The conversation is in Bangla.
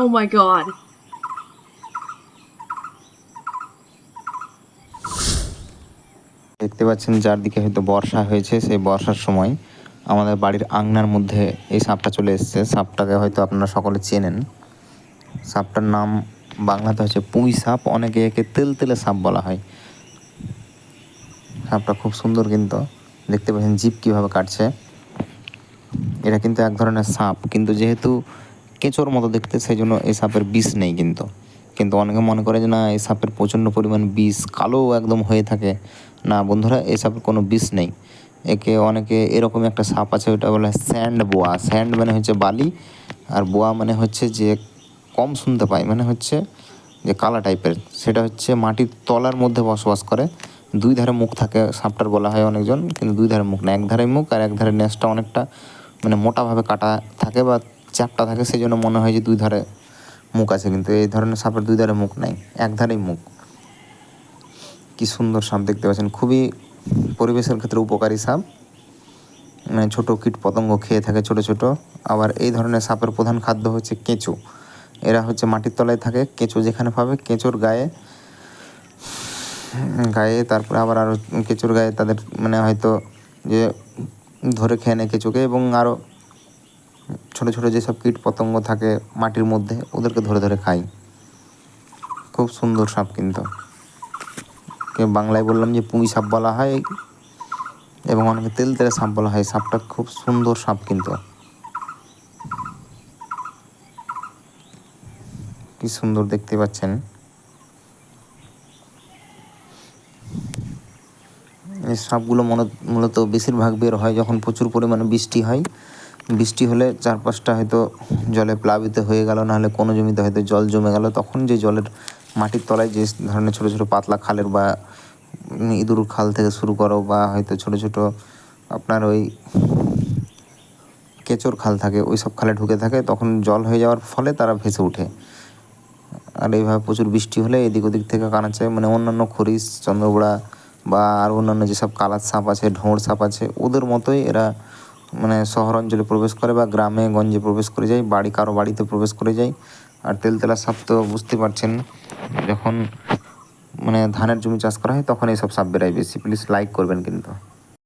Oh my god. দেখতে পাচ্ছেন চারদিকে হয়তো বর্ষা হয়েছে, সেই বর্ষার সময় আমাদের বাড়ির আংনার মধ্যে এই সাপটা চলে এসেছে। সাপটাকে হয়তো আপনারা সকলে চেনেন। সাপটার নাম বাংলাতে হচ্ছে পুঁই সাপ, অনেকে একে তেল তেলে সাপ বলা হয়। সাপটা খুব সুন্দর কিন্তু। দেখতে পাচ্ছেন জিপ কীভাবে কাটছে। এটা কিন্তু এক ধরনের সাপ, কিন্তু যেহেতু কেঁচোর মতো দেখতে, সেই জন্য এই সাপের বিষ নেই কিন্তু। কিন্তু অনেকে মনে করে যে, না, এই সাপের প্রচণ্ড পরিমাণ বিষ কালো একদম হয়ে থাকে। না, বন্ধুরা, এই সাপের কোনো বিষ নেই। একে অনেকে এরকম একটা সাপ আছে, ওটা বলে স্যান্ড বোয়া। স্যান্ড মানে হচ্ছে বালি, আর বোয়া মানে হচ্ছে যে কম শুনতে পায় মানে হচ্ছে যে কালা টাইপের। সেটা হচ্ছে মাটির তলার মধ্যে বসবাস করে। দুই ধারে মুখ থাকে, সাপটার বলা হয় অনেকজন, কিন্তু দুই ধারে মুখ না। এক ধারে মুখ আর এক ধারে নেসটা অনেকটা মানে মোটাভাবে কাটা থাকে বা চ্যাপটা থাকে সেই জন্য মনে হয় যে দুই ধারে মুখ আছে, কিন্তু এই ধরনের সাপের দুই ধারে মুখ নাই, এক ধারেই মুখ। কি সুন্দর সাপ দেখতে পাচ্ছেন, খুবই পরিবেশের ক্ষেত্রে উপকারী সাপ। মানে ছোটো কীট পতঙ্গ খেয়ে থাকে ছোট ছোট। আবার এই ধরনের সাপের প্রধান খাদ্য হচ্ছে কেঁচো। এরা হচ্ছে মাটির তলায় থাকে, কেঁচো যেখানে পাবে, কেঁচোর গায়ে গায়ে তারপরে আবার আরও কেঁচোর গায়ে তাদের মানে হয়তো যে ধরে খেয়ে নেয় কেঁচোকে, এবং আরও ছোটো ছোটো যেসব কীট পতঙ্গ থাকে মাটির মধ্যে, ওদেরকে ধরে ধরে খাই। খুব সুন্দর সাপ কিন্তু। বাংলায় বললাম যে পুঁই সাপ বলা হয়, এবং অনেকে তেল তেলে সাপ বলা হয়। সাপটা খুব সুন্দর সাপ কিন্তু। কি সুন্দর দেখতে পাচ্ছেন। এই সাপগুলো মূলত বেশিরভাগ বের হয় যখন প্রচুর পরিমাণে বৃষ্টি হয়। বৃষ্টি হলে চারপাশটা হয়তো জলে প্লাবিত হয়ে গেল, নাহলে কোনো জমিতে হয়তো জল জমে গেল। তখন যে জলের মাটির তলায় যে ধরনের ছোটো ছোটো পাতলা খালের বা ইঁদুর খাল থেকে শুরু করো বা হয়তো ছোটো ছোটো আপনার ওই কেঁচোর খাল থাকে, ওই সব খালে ঢুকে থাকে, তখন জল হয়ে যাওয়ার ফলে তারা ভেসে ওঠে। আর এইভাবে প্রচুর বৃষ্টি হলে এদিক ওদিক থেকে কানাচ্ছে মানে অন্যান্য খরিস চন্দ্রবোড়া বা আর অন্যান্য যেসব কালার সাপ আছে, ঢোঁড় সাপ আছে, ওদের মতোই এরা মানে শহর অঞ্চলে প্রবেশ করে বা গ্রামে, গঞ্জে প্রবেশ করে যায়, বাড়ি, কারও বাড়িতে প্রবেশ করে যায়। আর তেলতেলা সাপ তো বুঝতে পারছেন, যখন মানে ধানের জমি চাষ করা হয়, তখন এইসব সাপ বেরোয় বেশি। প্লিজ লাইক করবেন কিন্তু।